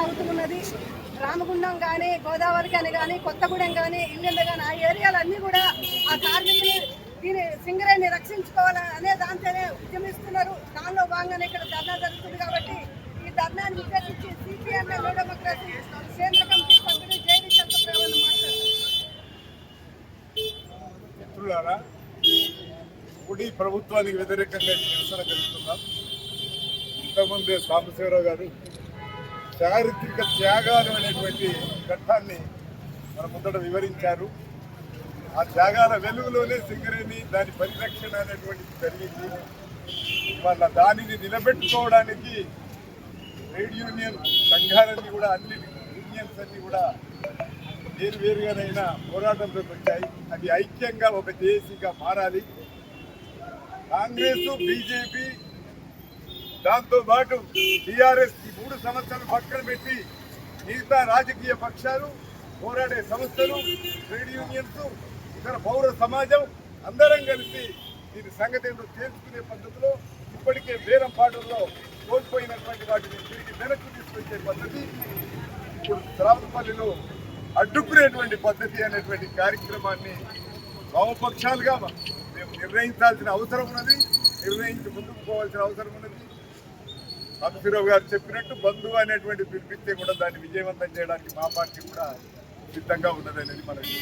కొనసాగుతూ ఉన్నది రామగుండం కానీ గోదావరి కానీ కానీ కొత్తగూడెం కానీ ఇల్లు కానీ ఆ ఏరియాలన్నీ కూడా ఆ కార్మికుని దీని సింగరేణి రక్షించుకోవాలని అనే దాంతోనే ఉద్యమిస్తున్నారు. దానిలో భాగంగానే ఇక్కడ ధర్నా జరుగుతుంది కాబట్టి ఈ ధర్నాన్ని ఉద్దేశించి సిపిఎం డెమోక్రసీ కేంద్ర కమిటీ సభ్యుడు జైవి శంకరరావు మాట్లాడుతున్నారు. మిత్రులారా కుడి ప్రభుత్వానికి వ్యతిరేకంగా నిరసన జరుగుతున్నాం. ఇంతకుముందే సాంబశివరావు గారు చారిత్రక త్యాగాలు అనేటువంటి ఘట్టాన్ని మన ముందట వివరించారు. ఆ త్యాగాల వెలుగులోనే సింగరేణి దాని పరిరక్షణ అనేటువంటిది జరిగింది. వాళ్ళ దానిని నిలబెట్టుకోవడానికి ట్రేడ్ యూనియన్ సంఘాలన్నీ కూడా అన్ని యూనియన్స్ అన్ని కూడా వేరు వేరుగానైనా పోరాటంలోకి వచ్చాయి. అవి ఐక్యంగా ఒక దేశంగా మారాలి. కాంగ్రెస్ బీజేపీ దాంతో పాటు టీఆర్ఎస్ ఈ మూడు సంవత్సరాలు పక్కన పెట్టి మిగతా రాజకీయ పక్షాలు పోరాడే సంస్థలు ట్రేడ్ యూనియన్స్ ఇతర పౌర సమాజం అందరం కలిసి దీని సంగతి ఏంటో తేల్చుకునే పద్ధతిలో ఇప్పటికే వేలం పాటల్లో కోల్పోయినటువంటి వాటిని తిరిగి వెనక్కి తీసుకొచ్చే పద్ధతి ఇప్పుడు శ్రావణపల్లిలో అడ్డుకునేటువంటి పద్ధతి అనేటువంటి కార్యక్రమాన్ని వామపక్షాలుగా మేము నిర్ణయించాల్సిన అవసరం ఉన్నది నిర్ణయించి ముందుకు పోవాల్సిన అవసరం ఉన్నది. అభిరావు గారు చెప్పినట్టు బంధువు అనేటువంటి పిలిపిస్తే కూడా దాన్ని విజయవంతం చేయడానికి మా పార్టీ కూడా సిద్ధంగా ఉన్నదనేది మనకి